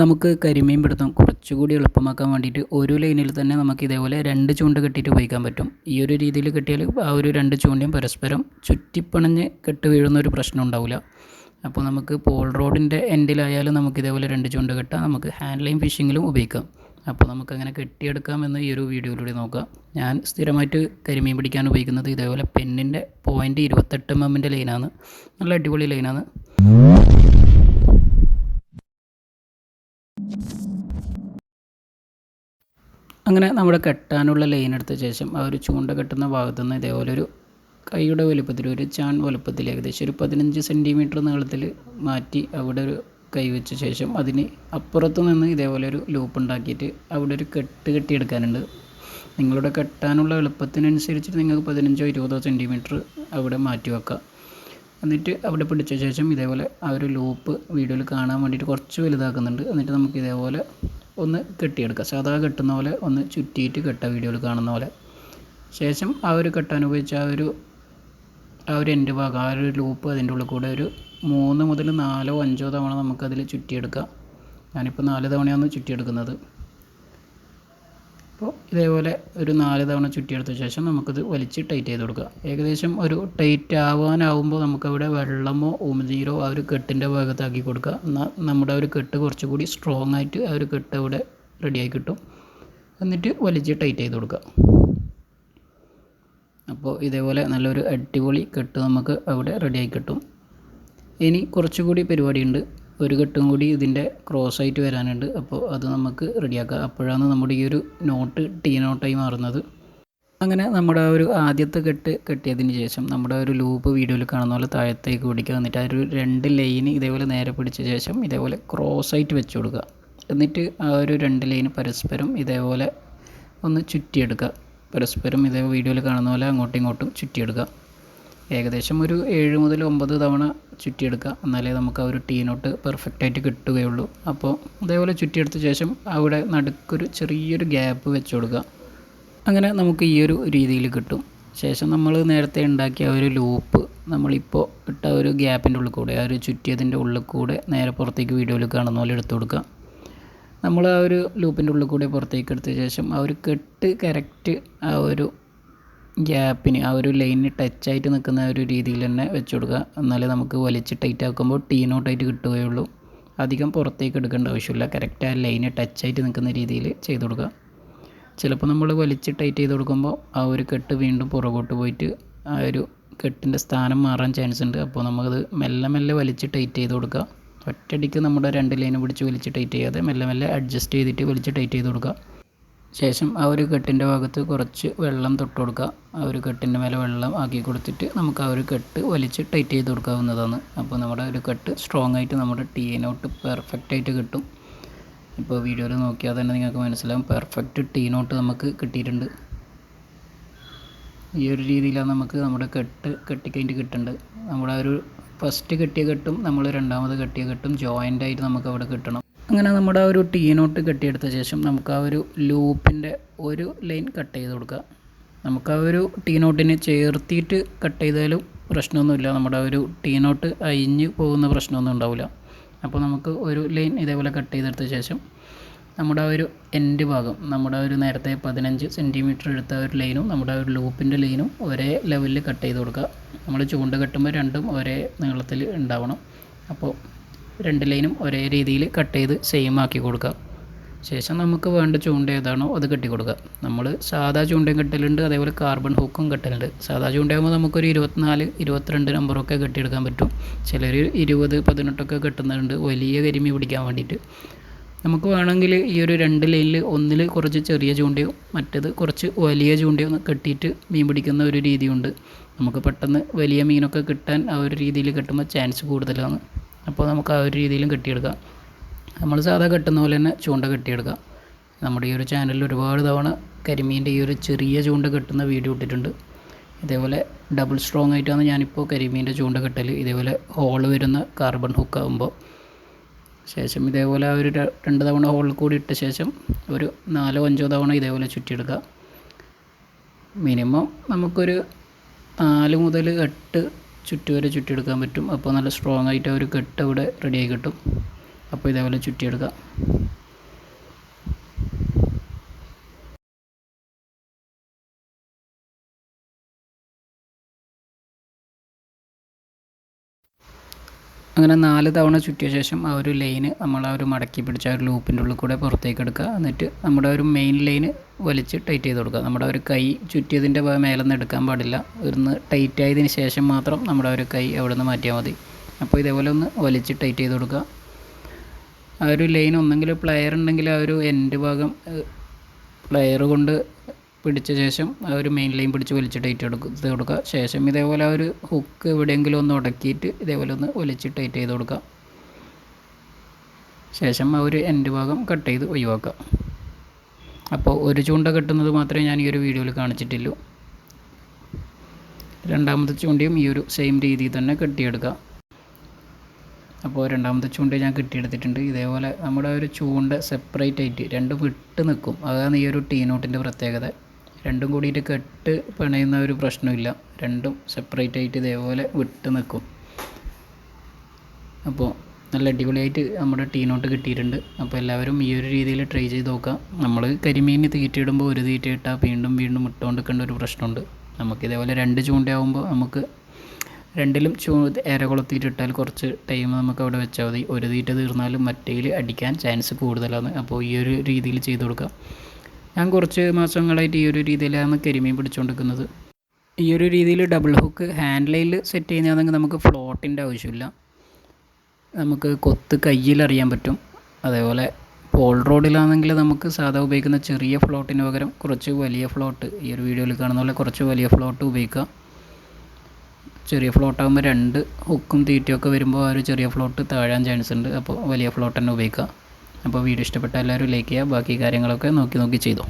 നമുക്ക് കരിമീൻ പിടുത്തം കുറച്ചുകൂടി എളുപ്പമാക്കാൻ വേണ്ടിയിട്ട് ഒരു ലൈനിൽ തന്നെ നമുക്ക് ഇതേപോലെ രണ്ട് ചൂണ്ട കെട്ടിയിട്ട് ഉപയോഗിക്കാൻ പറ്റും. ഈ ഒരു രീതിയിൽ കെട്ടിയാൽ ആ ഒരു രണ്ട് ചൂണ്ടയും പരസ്പരം ചുറ്റിപ്പണഞ്ഞ് കെട്ട് വീഴുന്ന ഒരു പ്രശ്നം ഉണ്ടാവില്ല. അപ്പോൾ നമുക്ക് പോൾ റോഡിന്റെ എൻഡിലായാലും നമുക്ക് ഇതേപോലെ രണ്ട് ചൂണ്ട കെട്ടാം. നമുക്ക് ഹാൻഡ് ലൈൻ ഫിഷിങ്ങിലും ഉപയോഗിക്കാം. അപ്പോൾ നമുക്കങ്ങനെ കെട്ടിയെടുക്കാമെന്ന് ഈ ഒരു വീഡിയോയിലൂടെ നോക്കാം. ഞാൻ സ്ഥിരമായിട്ട് കരിമീൻ പിടിക്കാൻ ഉപയോഗിക്കുന്നത് ഇതേപോലെ പെന്നിന്റെ പോയിന്റ് ഇരുപത്തെട്ട് എം എമ്മിന്റെ ലൈനാണ്. നല്ല അടിപൊളി ലൈനാണ്. അങ്ങനെ നമ്മുടെ കെട്ടാനുള്ള ലൈൻ എടുത്ത ശേഷം ആ ഒരു ചൂണ്ട കെട്ടുന്ന ഭാഗത്തു നിന്ന് ഇതേപോലെ ഒരു കൈയുടെ വലുപ്പത്തിൽ ഒരു ചാൺ വലുപ്പത്തിൽ ഏകദേശം ഒരു പതിനഞ്ച് സെന്റിമീറ്റർ നീളത്തിൽ മാറ്റി അവിടെ ഒരു കൈ വെച്ച ശേഷം അതിന് അപ്പുറത്തു നിന്ന് ഇതേപോലെ ഒരു ലൂപ്പ് ഉണ്ടാക്കിയിട്ട് അവിടെ ഒരു കെട്ട് കെട്ടിയെടുക്കാനുണ്ട്. നിങ്ങളുടെ കെട്ടാനുള്ള എളുപ്പത്തിനനുസരിച്ചിട്ട് നിങ്ങൾക്ക് പതിനഞ്ചോ ഇരുപതോ സെന്റിമീറ്റർ അവിടെ മാറ്റി വെക്കാം. എന്നിട്ട് അവിടെ പിടിച്ച ശേഷം ഇതേപോലെ ആ ഒരു ലൂപ്പ് വീഡിയോയിൽ കാണാൻ വേണ്ടിയിട്ട് കുറച്ച് വലുതാക്കുന്നുണ്ട്. എന്നിട്ട് നമുക്ക് ഇതേപോലെ ഒന്ന് കെട്ടിയെടുക്കുക. സാധാ കെട്ടുന്ന പോലെ ഒന്ന് ചുറ്റിയിട്ട് കെട്ട വീഡിയോയിൽ കാണുന്ന പോലെ. ശേഷം ആ ഒരു കെട്ടാൻ ഉപയോഗിച്ച ആ ഒരു ആ ഒരു എന്റെ ഭാഗം ആ ഒരു ലൂപ്പ് അതിന്റെ ഉള്ളിൽ കൂടെ ഒരു മൂന്ന് മുതൽ നാലോ അഞ്ചോ തവണ നമുക്കതിൽ ചുറ്റിയെടുക്കാം. ഞാനിപ്പോൾ നാല് തവണയാണ് ചുറ്റിയെടുക്കുന്നത്. അപ്പോൾ ഇതേപോലെ ഒരു നാല് തവണ ചുറ്റിയെടുത്ത ശേഷം നമുക്കിത് വലിച്ച് ടൈറ്റ് ചെയ്ത് കൊടുക്കുക. ഏകദേശം ഒരു ടൈറ്റ് ആവാനാവുമ്പോൾ നമുക്കവിടെ വെള്ളമോ ഉമിനീരോ ആ ഒരു കെട്ടിന്റെ ഭാഗത്താക്കി കൊടുക്കുക. എന്നാൽ നമ്മുടെ ഒരു കെട്ട് കുറച്ചുകൂടി സ്ട്രോങ് ആയിട്ട് ആ ഒരു കെട്ട് അവിടെ റെഡിയായി കിട്ടും. എന്നിട്ട് വലിച്ച് ടൈറ്റ് ചെയ്ത് കൊടുക്കുക. അപ്പോൾ ഇതേപോലെ നല്ലൊരു അടിപൊളി കെട്ട് നമുക്ക് അവിടെ റെഡിയായി കിട്ടും. ഇനി കുറച്ചുകൂടി പരിപാടിയുണ്ട്. ഒരു കെട്ടും കൂടി ഇതിന്റെ ക്രോസ് ആയിട്ട് വരാനുണ്ട്. അപ്പോൾ അത് നമുക്ക് റെഡിയാക്കാം. അപ്പോഴാണ് നമ്മുടെ ഈ ഒരു നോട്ട് ടീ നോട്ടായി മാറുന്നത്. അങ്ങനെ നമ്മുടെ ആ ഒരു ആദ്യത്തെ കെട്ട് കെട്ടിയതിന് ശേഷം നമ്മുടെ ഒരു ലൂപ്പ് വീഡിയോയിൽ കാണുന്ന പോലെ താഴത്തേക്ക് പിടിക്കുക. എന്നിട്ട് ആ ഒരു രണ്ട് ലൈന് ഇതേപോലെ നേരെ പിടിച്ച ശേഷം ഇതേപോലെ ക്രോസ് ആയിട്ട് വെച്ച് കൊടുക്കുക. എന്നിട്ട് ആ ഒരു രണ്ട് ലൈന് പരസ്പരം ഇതേപോലെ ഒന്ന് ചുറ്റിയെടുക്കുക. പരസ്പരം ഇതേ വീഡിയോയിൽ കാണുന്ന പോലെ അങ്ങോട്ടും ഇങ്ങോട്ടും ചുറ്റിയെടുക്കുക. ഏകദേശം ഒരു ഏഴ് മുതൽ ഒമ്പത് തവണ ചുറ്റിയെടുക്കുക എന്നാലേ നമുക്ക് ആ ഒരു ടീ നോട്ട് പെർഫെക്റ്റായിട്ട് കിട്ടുകയുള്ളൂ. അപ്പോൾ അതേപോലെ ചുറ്റിയെടുത്ത ശേഷം അവിടെ നടുക്കൊരു ചെറിയൊരു ഗ്യാപ്പ് വെച്ച് കൊടുക്കുക. അങ്ങനെ നമുക്ക് ഈ ഒരു രീതിയിൽ കിട്ടും. ശേഷം നമ്മൾ നേരത്തെ ഉണ്ടാക്കിയ ഒരു ലൂപ്പ് നമ്മളിപ്പോൾ ഇട്ട ഒരു ഗ്യാപ്പിന്റെ ഉള്ളിൽ കൂടെ ആ ഒരു ചുറ്റിയതിന്റെ ഉള്ളിൽ കൂടെ നേരെ പുറത്തേക്ക് വീഡിയോയിൽ കാണുന്ന പോലെ എടുത്തു കൊടുക്കുക. നമ്മൾ ആ ഒരു ലൂപ്പിന്റെ ഉള്ളിൽ കൂടെ പുറത്തേക്ക് എടുത്ത ശേഷം ആ ഒരു കെട്ട് കറക്റ്റ് ആ ഒരു ഗ്യാപ്പിന് ആ ഒരു ലൈനിന് ടച്ചായിട്ട് നിൽക്കുന്ന ഒരു രീതിയിൽ തന്നെ വെച്ച് കൊടുക്കുക. എന്നാലേ നമുക്ക് വലിച്ച് ടൈറ്റ് ആക്കുമ്പോൾ ടീ നോട്ടായിട്ട് കിട്ടുകയുള്ളൂ. അധികം പുറത്തേക്ക് എടുക്കേണ്ട ആവശ്യമില്ല. കറക്റ്റ് ആ ലൈന് ടച്ചായിട്ട് നിൽക്കുന്ന രീതിയിൽ ചെയ്ത് കൊടുക്കുക. ചിലപ്പോൾ നമ്മൾ വലിച്ച് ടൈറ്റ് ചെയ്ത് കൊടുക്കുമ്പോൾ ആ ഒരു കെട്ട് വീണ്ടും പുറകോട്ട് പോയിട്ട് ആ ഒരു കെട്ടിന്റെ സ്ഥാനം മാറാൻ ചാൻസ് ഉണ്ട്. അപ്പോൾ നമുക്കത് മെല്ലെ മെല്ലെ വലിച്ച് ടൈറ്റ് ചെയ്ത് കൊടുക്കുക. ഒറ്റയടിക്ക് നമ്മുടെ രണ്ട് ലൈന് പിടിച്ച് വലിച്ച് ടൈറ്റ് ചെയ്യാതെ മെല്ലെ മെല്ലെ അഡ്ജസ്റ്റ് ചെയ്തിട്ട് വലിച്ച് ടൈറ്റ് ചെയ്ത് കൊടുക്കുക. ശേഷം ആ ഒരു കെട്ടിന്റെ ഭാഗത്ത് കുറച്ച് വെള്ളം തൊട്ട് കൊടുക്കുക. ആ ഒരു കെട്ടിന്റെ മേലെ വെള്ളം ആക്കി കൊടുത്തിട്ട് നമുക്ക് ആ ഒരു കെട്ട് വലിച്ച് ടൈറ്റ് ചെയ്ത് കൊടുക്കാവുന്നതാണ്. അപ്പോൾ നമ്മുടെ ഒരു കെട്ട് സ്ട്രോങ് ആയിട്ട് നമ്മുടെ ടീനോട്ട് പെർഫെക്റ്റ് ആയിട്ട് കിട്ടും. ഇപ്പോൾ വീഡിയോയിൽ നോക്കിയാൽ തന്നെ നിങ്ങൾക്ക് മനസ്സിലാവും. പെർഫെക്റ്റ് ടീനോട്ട് നമുക്ക് കിട്ടിയിട്ടുണ്ട്. ഈ ഒരു രീതിയിലാണ് നമുക്ക് നമ്മുടെ കെട്ട് കെട്ടിക്കഴിഞ്ഞിട്ട് കിട്ടേണ്ടത്. നമ്മുടെ ഒരു ഫസ്റ്റ് കെട്ടിയ കെട്ടും നമ്മൾ രണ്ടാമത് കെട്ടിയ കെട്ടും ജോയിന്റ് ആയിട്ട് നമുക്ക് അവിടെ കിട്ടണം. അങ്ങനെ നമ്മുടെ ആ ഒരു ടീ നോട്ട് കെട്ടിയെടുത്ത ശേഷം നമുക്ക് ആ ഒരു ലൂപ്പിന്റെ ഒരു ലൈൻ കട്ട് ചെയ്ത് കൊടുക്കുക നമുക്ക് ആ ഒരു ടീ നോട്ടിനെ ചേർത്തിയിട്ട് കട്ട് ചെയ്താലും പ്രശ്നമൊന്നുമില്ല. നമ്മുടെ ഒരു ടീ നോട്ട് അയിഞ്ഞ് പോകുന്ന പ്രശ്നമൊന്നും ഉണ്ടാവില്ല. അപ്പോൾ നമുക്ക് ഒരു ലൈൻ ഇതേപോലെ കട്ട് ചെയ്തെടുത്ത ശേഷം നമ്മുടെ ആ ഒരു എൻഡ് ഭാഗം നമ്മുടെ ഒരു നേരത്തെ പതിനഞ്ച് സെന്റിമീറ്റർ എടുത്ത ഒരു ലൈനും നമ്മുടെ ഒരു ലൂപ്പിന്റെ ലൈനും ഒരേ ലെവലിൽ കട്ട് ചെയ്ത് കൊടുക്കുക. നമ്മൾ ചൂണ്ട കെട്ടുമ്പോൾ രണ്ടും ഒരേ നീളത്തിൽ ഉണ്ടാവണം. അപ്പോൾ രണ്ട് ലൈനും ഒരേ രീതിയിൽ കട്ട് ചെയ്ത് സെയിം ആക്കി കൊടുക്കുക. ശേഷം നമുക്ക് വേണ്ട ചൂണ്ട ഏതാണോ അത് കെട്ടി കൊടുക്കുക. നമ്മൾ സാധാ ചൂണ്ടയും കെട്ടലുണ്ട് അതേപോലെ കാർബൺ ഹുക്കും കെട്ടലുണ്ട്. സാധാ ചൂണ്ടയാകുമ്പോൾ നമുക്കൊരു ഇരുപത്തിനാല് ഇരുപത്തിരണ്ട് നമ്പറൊക്കെ കെട്ടിയെടുക്കാൻ പറ്റും. ചിലർ ഇരുപത് പതിനെട്ടൊക്കെ കെട്ടുന്നുണ്ട് വലിയ കരിമീൻ പിടിക്കാൻ വേണ്ടിയിട്ട്. നമുക്ക് വേണമെങ്കിൽ ഈ ഒരു രണ്ട് ലൈനിൽ ഒന്നിൽ കുറച്ച് ചെറിയ ചൂണ്ടയോ മറ്റേത് കുറച്ച് വലിയ ചൂണ്ടയോ കെട്ടിയിട്ട് മീൻ പിടിക്കുന്ന ഒരു രീതിയുണ്ട്. നമുക്ക് പെട്ടെന്ന് വലിയ മീനൊക്കെ കിട്ടാൻ ആ ഒരു രീതിയിൽ കെട്ടുമ്പോൾ ചാൻസ് കൂടുതലാണ്. അപ്പോൾ നമുക്ക് ആ ഒരു രീതിയിലും കെട്ടിയെടുക്കാം. നമ്മൾ സാധാ കെട്ടുന്ന പോലെ തന്നെ ചൂണ്ട കെട്ടിയെടുക്കാം. നമ്മുടെ ഈ ഒരു ചാനലിൽ ഒരുപാട് തവണ കരിമീന്റെ ഈ ഒരു ചെറിയ ചൂണ്ട കെട്ടുന്ന വീഡിയോ ഇട്ടിട്ടുണ്ട്. ഇതേപോലെ ഡബിൾ സ്ട്രോങ് ആയിട്ടാണ് ഞാനിപ്പോൾ കരിമീന്റെ ചൂണ്ട കെട്ടൽ ഇതേപോലെ ഹോൾ വരുന്ന കാർബൺ ഹുക്കാകുമ്പോൾ ശേഷം ഇതേപോലെ ആ ഒരു രണ്ട് തവണ ഹോളിൽ കൂടി ഇട്ട ശേഷം ഒരു നാലോ അഞ്ചോ തവണ ഇതേപോലെ ചുറ്റിയെടുക്കുക മിനിമം നമുക്കൊരു നാല് മുതൽ എട്ട് ചുറ്റ് വരെ ചുറ്റിയെടുക്കാൻ പറ്റും. അപ്പോൾ നല്ല സ്ട്രോങ് ആയിട്ട് ഒരു കെട്ട് അവിടെ റെഡിയായി കിട്ടും. അപ്പോൾ ഇതേപോലെ ചുറ്റിയെടുക്കുക അങ്ങനെ നാല് തവണ ചുറ്റിയ ശേഷം ആ ഒരു ലൈന് നമ്മൾ ആ ഒരു മടക്കി പിടിച്ച ആ ഒരു ലൂപ്പിന്റെ ഉള്ളിൽ കൂടെ പുറത്തേക്ക് എടുക്കുക. എന്നിട്ട് നമ്മുടെ ഒരു മെയിൻ ലൈന് വലിച്ച് ടൈറ്റ് ചെയ്ത് കൊടുക്കുക. നമ്മുടെ ഒരു കൈ ചുറ്റിയതിന്റെ മേലെ നിന്ന് എടുക്കാൻ പാടില്ല. ഒന്ന് ടൈറ്റ് ആയതിന് ശേഷം മാത്രം നമ്മുടെ ഒരു കൈ അവിടെ നിന്ന് മാറ്റിയാൽ മതി. അപ്പോൾ ഇതേപോലെ ഒന്ന് വലിച്ച് ടൈറ്റ് ചെയ്ത് കൊടുക്കുക. ആ ഒരു ലൈൻ ഒന്നെങ്കിൽ പ്ലെയർ ഉണ്ടെങ്കിൽ ആ ഒരു എൻഡ് ഭാഗം പ്ലെയർ കൊണ്ട് പിടിച്ച ശേഷം ആ ഒരു മെയിൻ ലൈൻ പിടിച്ച് വലിച്ച് ടൈറ്റ് ഇത് കൊടുക്കുക. ശേഷം ഇതേപോലെ ആ ഒരു ഹുക്ക് എവിടെയെങ്കിലും ഒന്ന് ഉടക്കിയിട്ട് ഇതേപോലെ ഒന്ന് വലിച്ച് ടൈറ്റ് ചെയ്ത് കൊടുക്കുക. ശേഷം ആ ഒരു എൻഡ് ഭാഗം കട്ട് ചെയ്ത് ഒഴിവാക്കുക. അപ്പോൾ ഒരു ചൂണ്ട കെട്ടുന്നത് മാത്രമേ ഞാൻ ഈ ഒരു വീഡിയോയിൽ കാണിച്ചിട്ടുള്ളൂ. രണ്ടാമത്തെ ചൂണ്ടയും ഈ ഒരു സെയിം രീതിയിൽ തന്നെ കെട്ടിയെടുക്കുക. അപ്പോൾ രണ്ടാമത്തെ ചൂണ്ട ഞാൻ കിട്ടിയെടുത്തിട്ടുണ്ട്. ഇതേപോലെ നമ്മുടെ ഒരു ചൂണ്ട സെപ്പറേറ്റ് ആയിട്ട് രണ്ടും വിട്ട് നിൽക്കും. അതാണ് ഈ ഒരു ടീനോട്ടിന്റെ പ്രത്യേകത. രണ്ടും കൂടിയിട്ട് കെട്ട് പിണയുന്ന ഒരു പ്രശ്നമില്ല. രണ്ടും സെപ്പറേറ്റ് ആയിട്ട് ഇതേപോലെ വിട്ട് നിൽക്കും അപ്പോൾ നല്ല അടിപൊളിയായിട്ട് നമ്മുടെ ടീനോട്ട് കിട്ടിയിട്ടുണ്ട്. അപ്പോൾ എല്ലാവരും ഈ ഒരു രീതിയിൽ ട്രൈ ചെയ്ത് നോക്കാം. നമ്മൾ കരിമീൻ തീറ്റയിടുമ്പോൾ ഒരു തീറ്റ ഇട്ടാൽ വീണ്ടും വീണ്ടും ഇട്ടുകൊണ്ട് നിൽക്കേണ്ട ഒരു പ്രശ്നമുണ്ട്. നമുക്ക് ഇതേപോലെ രണ്ട് ചൂണ്ടയാവുമ്പോൾ നമുക്ക് രണ്ടിലും ചൂ ഏര കൊളുത്തിയിട്ടിട്ടാൽ കുറച്ച് ടൈം നമുക്ക് അവിടെ വെച്ചാൽ മതി. ഒരു തീറ്റ തീർന്നാലും മറ്റേൽ അടിക്കാൻ ചാൻസ് കൂടുതലാണ്. അപ്പോൾ ഈ ഒരു രീതിയിൽ ചെയ്ത് കൊടുക്കാം. ഞാൻ കുറച്ച് മാസങ്ങളായിട്ട് ഈ ഒരു രീതിയിലാണ് കരിമീൻ പിടിച്ചുകൊണ്ടിരിക്കുന്നത് ഈ ഒരു രീതിയിൽ ഡബിൾ ഹുക്ക് ഹാൻഡ്ലൈൽ സെറ്റ് ചെയ്യുന്നതാണെങ്കിൽ നമുക്ക് ഫ്ലോട്ടിന്റെ ആവശ്യമില്ല. നമുക്ക് കൊത്ത് കയ്യിൽ അറിയാൻ പറ്റും. അതേപോലെ പോൾ റോഡിലാണെങ്കിൽ നമുക്ക് സാധാ ഉപയോഗിക്കുന്ന ചെറിയ ഫ്ലോട്ടിന് പകരം കുറച്ച് വലിയ ഫ്ലോട്ട് ഈ ഒരു വീഡിയോയിൽ കാണുന്ന പോലെ കുറച്ച് വലിയ ഫ്ലോട്ട് ഉപയോഗിക്കുക. ചെറിയ ഫ്ലോട്ടാകുമ്പോൾ രണ്ട് ഹുക്കും തീറ്റയൊക്കെ വരുമ്പോൾ ആ ഒരു ചെറിയ ഫ്ലോട്ട് താഴാൻ ചാൻസ് ഉണ്ട്. അപ്പോൾ വലിയ ഫ്ലോട്ട് തന്നെ ഉപയോഗിക്കുക. അപ്പോൾ വീഡിയോ ഇഷ്ടപ്പെട്ട എല്ലാവരും ലൈക്ക് ചെയ്യുക ബാക്കി കാര്യങ്ങളൊക്കെ നോക്കി നോക്കി ചെയ്തു.